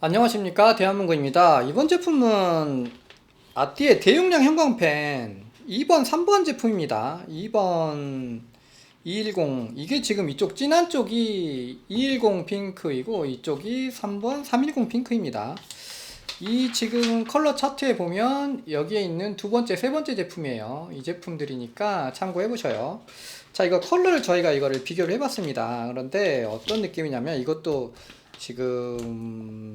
안녕하십니까 대한민국입니다. 이번 제품은 아띠의 대용량 형광펜 2번 3번 제품입니다. 2번 210 이게 지금 이쪽 진한 쪽이 210 핑크이고 이쪽이 3번 310 핑크입니다. 이 지금 컬러 차트에 보면 여기에 있는 두 번째 세 번째 제품이에요. 이 제품들이니까 참고해 보셔요. 자 이거 컬러를 저희가 이거를 비교를 해 봤습니다. 그런데 어떤 느낌이냐면 이것도 지금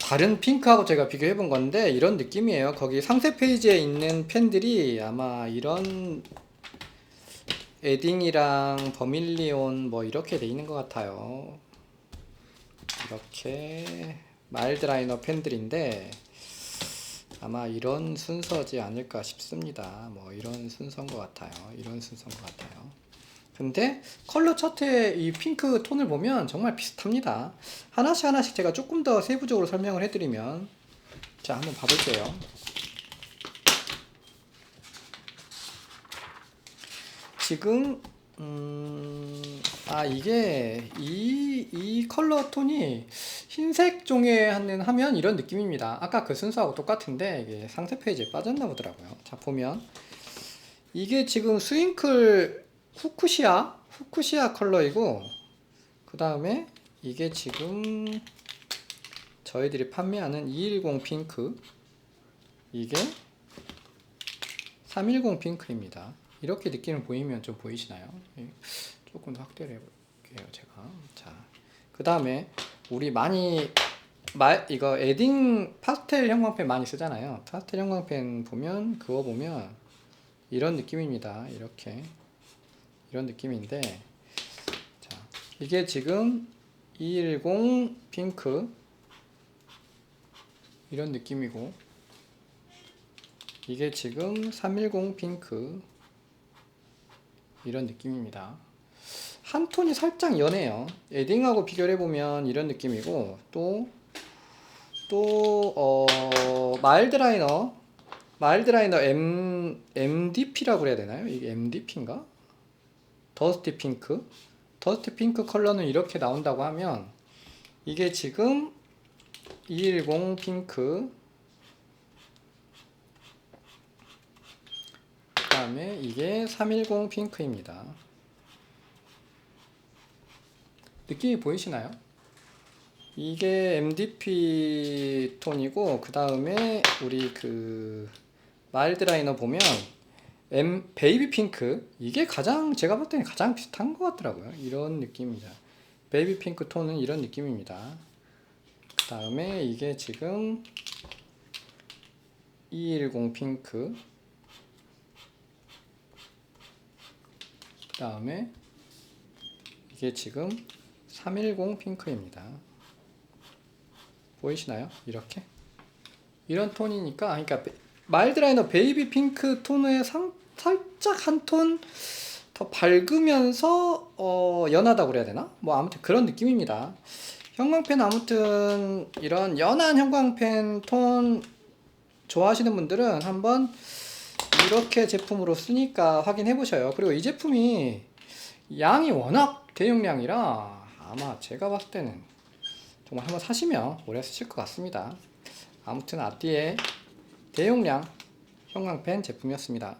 다른 핑크하고 제가 비교해 본 건데 이런 느낌이에요. 거기 상세 페이지에 있는 펜들이 아마 이런 에딩이랑 버밀리온 뭐 이렇게 돼 있는 것 같아요. 이렇게 마일드 라이너 펜들인데 아마 이런 순서지 않을까 싶습니다. 뭐 이런 순서인 것 같아요. 이런 순서인 것 같아요. 근데 컬러 차트에 이 핑크 톤을 보면 정말 비슷합니다. 하나씩 하나씩 제가 조금 더 세부적으로 설명을 해드리면 자 한번 봐볼게요. 지금 음, 아 이게 이, 이 컬러 톤이 흰색 종에 하는 하면 이런 느낌입니다. 아까 그 순서하고 똑같은데 이게 상세 페이지에 빠졌나 보더라고요. 자 보면 이게 지금 스윙클 후쿠시아 후쿠시아 컬러이고 그 다음에 이게 지금 저희들이 판매하는 210 핑크 이게 310 핑크입니다. 이렇게 느낌을 보이면 좀 보이시나요? 예, 조금 더 확대를 해볼게요 제가 자 그 다음에 우리 많이 말 이거 에딩 파스텔 형광펜 많이 쓰잖아요. 파스텔 형광펜 보면 그거 보면 이런 느낌입니다. 이렇게 이런 느낌인데 자 이게 지금 210 핑크 이런 느낌이고 이게 지금 310 핑크 이런 느낌입니다 한 톤이 살짝 연해요 에딩하고 비교를 해보면 이런 느낌이고 또 또, 어, 마일드 라이너, 마일드 라이너 MDP라고 그래야 되나요? 이게 MDP인가? 더스티 핑크 더스티 핑크 컬러는 이렇게 나온다고 하면 이게 지금 210 핑크 그 다음에 이게 310 핑크입니다 느낌이 보이시나요? 이게 MDP 톤이고 그 다음에 우리 그 마일드 라이너 보면 M 베이비 핑크 이게 가장 제가 볼 때는 가장 비슷한 것 같더라고요. 이런 느낌입니다. 베이비 핑크 톤은 이런 느낌입니다. 그 다음에 이게 지금 210 핑크 그 다음에 이게 지금 310 핑크입니다. 보이시나요? 이렇게 이런 톤이니까 그러니까 베- 마일드 라이너 베이비 핑크 톤의 상, 살짝 한 톤 더 밝으면서 어, 연하다고 그래야 되나? 뭐 아무튼 그런 느낌입니다. 형광펜 아무튼 이런 연한 형광펜 톤 좋아하시는 분들은 한번 이렇게 제품으로 쓰니까 확인해 보셔요. 그리고 이 제품이 양이 워낙 대용량이라 아마 제가 봤을 때는 정말 한번 사시면 오래 쓰실 것 같습니다. 아무튼 앞뒤에 대용량 형광펜 제품이었습니다.